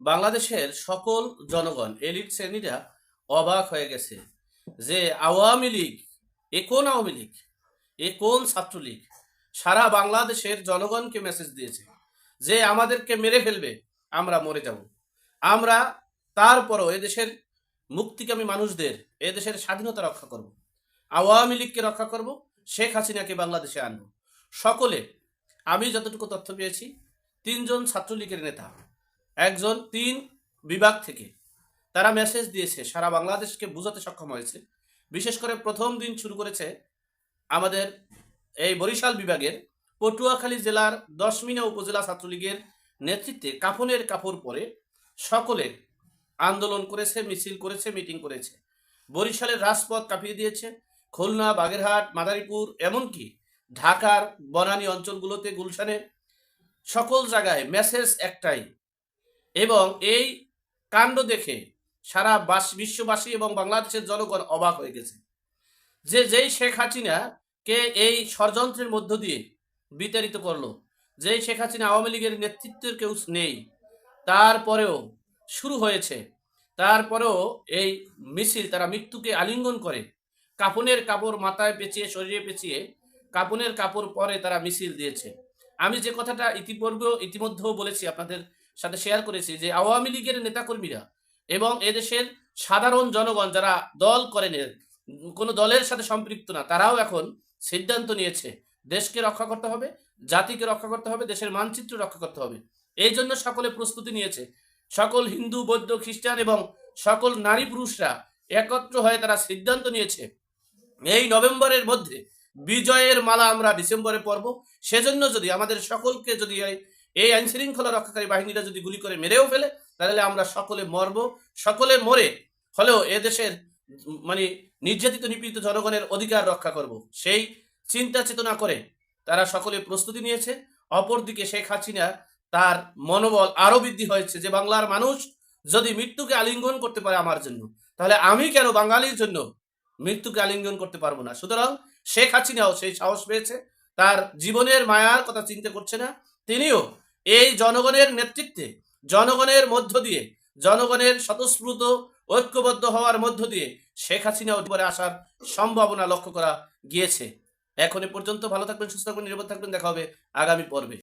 বাংলাদেশের সকল জনগণ, এলিট শ্রেণীরা অবাক হয়ে গেছে যে আওয়ামী লীগ, এ কোন আওয়ামী লীগ? এ কোন ছাত্রলীগ? সারা বাংলাদেশের জনগণকে মেসেজ দিয়েছে যে আমাদেরকে মেরে ফেলবে, আমরা মরে যাব। আমরা তারপরও এদেশের মুক্তিকামী মানুষদের, এদেশের স্বাধীনতা রক্ষা করব। আওয়ামী লীগকে রক্ষা করব, শেখ হাসিনাকে বাংলাদেশে আনব। সকলে, আমি যতটুকু তথ্য পেয়েছি, তিনজন ছাত্রলীগের নেতা একজন তিন বিভাগ থেকে। তারা মেসেজ দিয়েছে, সারা বাংলাদেশকে বোঝাতে সক্ষম হয়েছে। বিশেষ করে প্রথম দিন শুরু করেছে আমাদের এই বরিশাল বিভাগের পটুয়াখালী জেলার দশমিনা উপজেলা ছাত্রলীগের নেতৃত্বে কাফনের কাপড় পরে সকলে আন্দোলন করেছে, মিছিল করেছে, মিটিং করেছে। বরিশালের রাজপথ কাঁপিয়ে দিয়েছে। খুলনা, বাগেরহাট, মাদারীপুর, এমনকি ঢাকার বনানী অঞ্চলগুলোতে গুলশানে সকল জায়গায় মেসেজ একটাই এবং এই কাণ্ড দেখে সারা বিশ্ববাসী এবং বাংলাদেশের জনগণ অবাক হয়ে গেছে। যে যেই শেখ হাসিনা কে এই ষড়যন্ত্রের মধ্য দিয়ে বিতাড়িত করল, যেই শেখ হাসিনা আওয়ামী লীগের নেতৃত্বের কেউ নেই তারপরেও শুরু হয়েছে তারপরেও এই মিছিল, তারা মৃত্যুকে আলিঙ্গন করে, কাপনের কাপড় মাথায় পেঁচিয়ে, শরীরে পেঁচিয়ে কাপনের কাপড় পরে তারা মিছিল দিয়েছে। আমি যে কথাটা ইতিপূর্বেও, ইতিমধ্যেও বলেছি আপনাদের সাথে শেয়ার করেছি যে আওয়ামী লীগের নেতাকর্মীরা এবং এদেশের সাধারণ জনগণ যারা দল করেন কোনো দলের সাথে সম্পৃক্ত না, তারাও এখন সিদ্ধান্ত নিয়েছে দেশকে রক্ষা করতে হবে, জাতিকে রক্ষা করতে হবে, দেশের মানচিত্র রক্ষা করতে হবে। এই জন্য সকলে প্রস্তুতি নিয়েছে। সকল হিন্দু, বৌদ্ধ, খ্রিস্টান এবং সকল নারী পুরুষরা একত্র হয়ে তারা সিদ্ধান্ত নিয়েছে। এই নভেম্বরের মধ্যে বিজয়ের মালা আমরা ডিসেম্বরে পরব। সেজন্য যদি আমাদের সকলকে যদি এই- আইন শৃঙ্খলা রক্ষাকারী বাহিনীরা যদি গুলি করে মেরেও ফেলে, তাহলে আমরা সকলে মরব। সকলে মরে হলেও এদেশের মানে নির্যাতিত, নিপীড়িত জনগণের অধিকার রক্ষা করব। সেই চিন্তা চেতনা করে তারা সকলে প্রস্তুতি নিয়েছে। অপরদিকে শেখ হাসিনা তার মনোবল আরও বৃদ্ধি হয়েছে যে বাংলার মানুষ যদি মৃত্যুকে আলিঙ্গন করতে পারে আমার জন্য, তাহলে আমি কেন বাঙালির জন্য মৃত্যুকে আলিঙ্গন করতে পারব না? সুতরাং শেখ হাসিনাও সেই সাহস পেয়েছে। তার জীবনের মায়ার কথা চিন্তা করছে না। তিনিও এই জনগণের নেতৃত্বে, জনগণের মধ্য দিয়ে, জনগণের স্বতঃস্ফূর্ত, ঐক্যবদ্ধ হওয়ার মধ্য দিয়ে শেখ হাসিনা উপরে আসার সম্ভাবনা লক্ষ্য করা গিয়েছে। এখন পর্যন্ত ভালো থাকবেন, সুস্থ থাকবেন, নিরাপদ থাকবেন। দেখা হবে আগামী পর্বে।